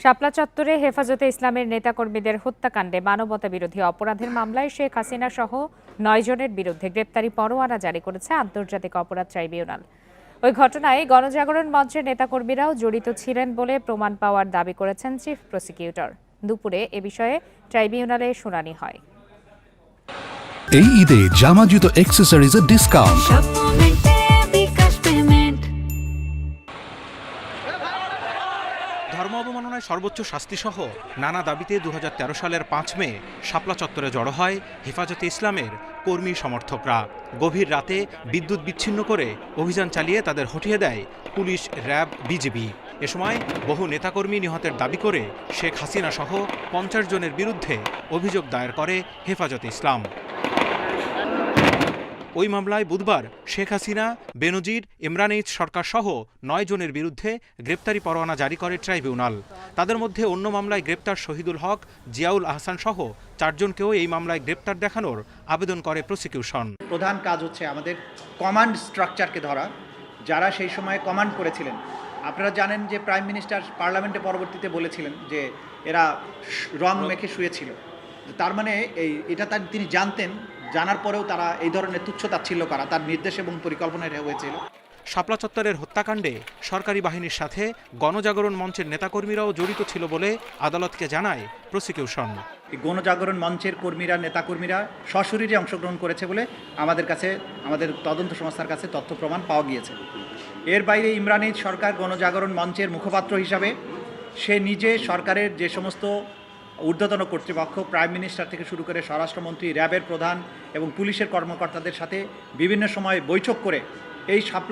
শাপলা চত্বরে হেফাজতে ইসলামের নেতাকর্মীদের হত্যাকাণ্ডে মানবতা বিরোধী অপরাধের মামলায় শেখ হাসিনা সহ নয় জনের বিরুদ্ধে গ্রেপ্তারি পরোয়ানা জারি করেছে আন্তর্জাতিক অপরাধ ট্রাইব্যুনাল। ওই ঘটনায় গণজাগরণ মঞ্চের নেতাকর্মীরাও জড়িত ছিলেন বলে প্রমাণ পাওয়ার দাবি করেছেন চিফ প্রসিকিউটর। দুপুরে এ বিষয়ে ট্রাইব্যুনালে শুনানি হয়। এই ঈদে জামা জুতো অ্যাক্সেসরিজের ডিসকাউন্ট ধর্ম অবমাননায় সর্বোচ্চ শাস্তিসহ নানা দাবিতে দু হাজার তেরো সালের পাঁচ মে শাপলা চত্বরে জড়ো হয় হেফাজতে ইসলামের কর্মী সমর্থকরা। গভীর রাতে বিদ্যুৎ বিচ্ছিন্ন করে অভিযান চালিয়ে তাদের হটিয়ে দেয় পুলিশ, র্যাব, বিজিবি। এ সময় বহু নেতাকর্মী নিহতের দাবি করে শেখ হাসিনা সহ পঞ্চাশ জনের বিরুদ্ধে অভিযোগ দায়ের করে হেফাজতে ইসলাম। ওই মামলায় বুধবার শেখ হাসিনা, বেনজির, ইমরান এইচ সরকার সহ নয় জনের বিরুদ্ধে গ্রেপ্তারি পরোয়ানা জারি করে ট্রাইব্যুনাল। তাদের মধ্যে অন্য মামলায় গ্রেপ্তার শহীদুল হক, জিয়াউল আহসান সহ চারজনকেও এই মামলায় গ্রেপ্তার দেখানোর আবেদন করে প্রসিকিউশন। প্রধান কাজ হচ্ছে আমাদের কমান্ড স্ট্রাকচারকে ধরা। যারা সেই সময় কমান্ড করেছিলেন, আপনারা জানেন যে প্রাইম মিনিস্টার পার্লামেন্টে পরবর্তীতে বলেছিলেন যে এরা রং মেখে শুয়েছিল। তার মানে এই, এটা তার তিনি জানতেন জানার পরেও তারা এই ধরনের তুচ্ছতাচ্ছিল্য করা তার নির্দেশ এবং পরিকল্পনায় হয়েছিল। শাপলা চত্বরের হত্যাকাণ্ডে সরকারি বাহিনীর সাথে গণজাগরণ মঞ্চের নেতাকর্মীরাও জড়িত ছিল বলে আদালতকে জানায় প্রসিকিউশন। এই গণজাগরণ মঞ্চের কর্মীরা নেতাকর্মীরা সশরীরে অংশগ্রহণ করেছে বলে আমাদের কাছে আমাদের তদন্ত সংস্থার কাছে তথ্য প্রমাণ পাওয়া গিয়েছে। এর বাইরে ইমরান সরকার গণজাগরণ মঞ্চের মুখপাত্র হিসাবে সে নিজে সরকারের যে সমস্ত ঊর্ধ্বতন কর্তৃপক্ষ, প্রাইম মিনিস্টার থেকে শুরু করে স্বরাষ্ট্রমন্ত্রী, র্যাবের প্রধান এবং পুলিশের কর্মকর্তাদের সাথে বিভিন্ন সময় বৈঠক করে এই সাপ